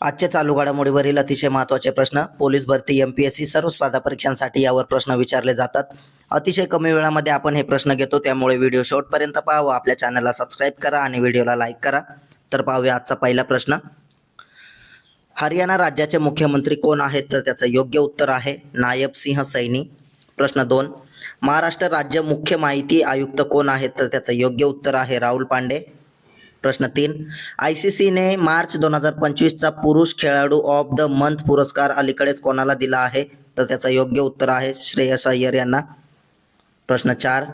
आजचे चालू घडामोडीवरील अतिशय महत्त्वाचे प्रश्न पोलीस भरती एम पी एस सी सर्व स्पर्धा परीक्षांसाठी यावर प्रश्न विचारले जातात. अतिशय कमी वेळामध्ये आपण हे प्रश्न घेतो त्यामुळे व्हिडिओ शेवटपर्यंत पहा व आपल्या चॅनलला सबस्क्राईब करा आणि व्हिडिओला लाईक करा. तर पाहूया आजचा पहिला प्रश्न. हरियाणा राज्याचे मुख्यमंत्री कोण आहेत? तर त्याचं योग्य उत्तर आहे नायब सिंह सैनी. प्रश्न दोन महाराष्ट्र राज्य मुख्य माहिती आयुक्त कोण आहेत? तर त्याचं योग्य उत्तर आहे राहुल पांडे. प्रश्न तीन. आय सी सीने मार्च दोन हजार पंचवीसचा पुरुष खेळाडू ऑफ द मंथ पुरस्कार अलीकडेच कोणाला दिला आहे? तर त्याचं योग्य उत्तर आहे श्रेयस अय्यर यांना. प्रश्न चार.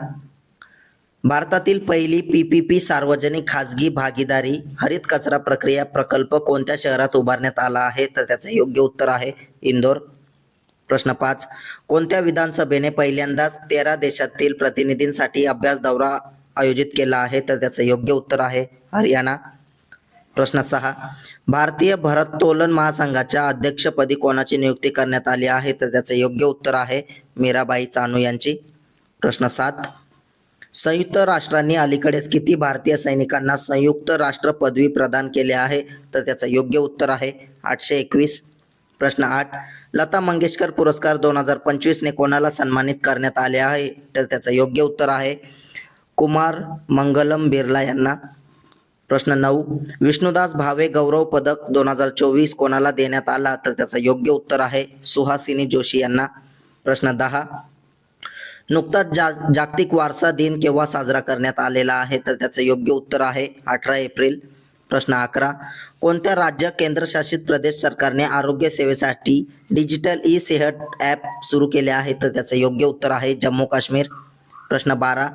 भारतातील पहिली पी पी पी सार्वजनिक खाजगी भागीदारी हरित कचरा प्रक्रिया प्रकल्प कोणत्या शहरात उभारण्यात आला आहे? तर त्याचं योग्य उत्तर आहे इंदोर. प्रश्न पाच. कोणत्या विधानसभेने पहिल्यांदाच तेरा देशातील प्रतिनिधींसाठी अभ्यास दौरा आयोजित केला आहे तर त्याचं योग्य उत्तर आहे. हरियाणा प्रश्न सहा. भारतीय भरतोलन महासंघाच्या अध्यक्षपदी कोणाची नियुक्ती करण्यात आली आहे तर त्याचं योग्य उत्तर आहे मीराबाई चानू यांची. प्रश्न सात. संयुक्त राष्ट्रांनी अलीकडेच किती भारतीय सैनिकांना संयुक्त राष्ट्र पदवी प्रदान केली आहे तर त्याचं योग्य उत्तर आहे आठशे एकवीस. प्रश्न आठ. लता मंगेशकर पुरस्कार दोन हजार पंचवीसने कोणाला सन्मानित करण्यात आले आहे तर त्याचं योग्य उत्तर आहे कुमार मंगलम बिर्ला यांना प्रश्न नऊ. विष्णुदास भावे गौरव पदक दोन हजार चोवीस कोणाला देण्यात आला तर त्याचं योग्य उत्तर आहे सुहासिनी जोशी यांना. प्रश्न दहा. नुकताच जा जागतिक वारसा दिन केव्हा साजरा करण्यात आलेला आहे तर त्याचं योग्य उत्तर आहे अठरा एप्रिल. प्रश्न अकरा. कोणत्या राज्य केंद्रशासित प्रदेश सरकारने आरोग्य सेवेसाठी डिजिटल ई सेहत ॲप सुरू केले आहे तर त्याचं योग्य उत्तर आहे जम्मू काश्मीर प्रश्न बारा.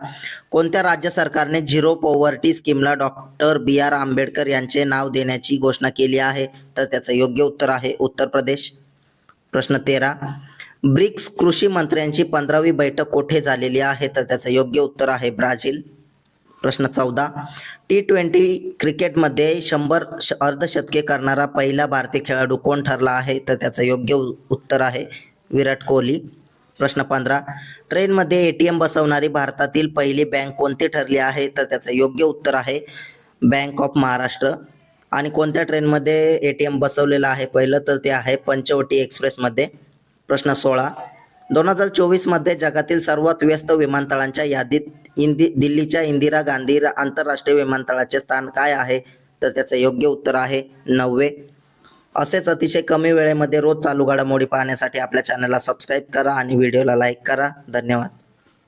कोणत्या राज्य सरकारने झिरो पॉवर्टी स्कीमला डॉक्टर बी आर आंबेडकर यांचे नाव देण्याची घोषणा केली आहे? तर त्याचं योग्य उत्तर आहे उत्तर प्रदेश. प्रश्न तेरा. ब्रिक्स कृषी मंत्र्यांची पंधरावी बैठक कोठे झालेली आहे? तर त्याचं योग्य उत्तर आहे ब्राझील. प्रश्न चौदा. टी ट्वेंटी क्रिकेटमध्ये शंभर श- अर्धशतके करणारा पहिला भारतीय खेळाडू कोण ठरला आहे? तर त्याचं योग्य उ- उत्तर आहे विराट कोहली. प्रश्न पंधरा. ट्रेनमध्ये ए टी एम बसवणारी भारतातील पहिली बँक कोणती ठरली आहे? तर त्याचं योग्य उत्तर आहे बँक ऑफ महाराष्ट्र. आणि कोणत्या ट्रेनमध्ये ए टी एम बसवलेलं आहे? पहिलं तर ते आहे पंचवटी एक्सप्रेसमध्ये. प्रश्न सोळा. दोन हजार चोवीसमध्ये जगातील सर्वात व्यस्त विमानतळांच्या यादीत इंदी दिल्लीच्या इंदिरा गांधी आंतरराष्ट्रीय विमानतळाचे स्थान काय आहे? तर त्याचं योग्य उत्तर आहे नववे. असेच अतिशय कमी वेळेमध्ये रोज चालू घडामोडी पाहण्यासाठी आपल्या चॅनलला सबस्क्राईब करा आणि व्हिडिओला लाईक करा. धन्यवाद.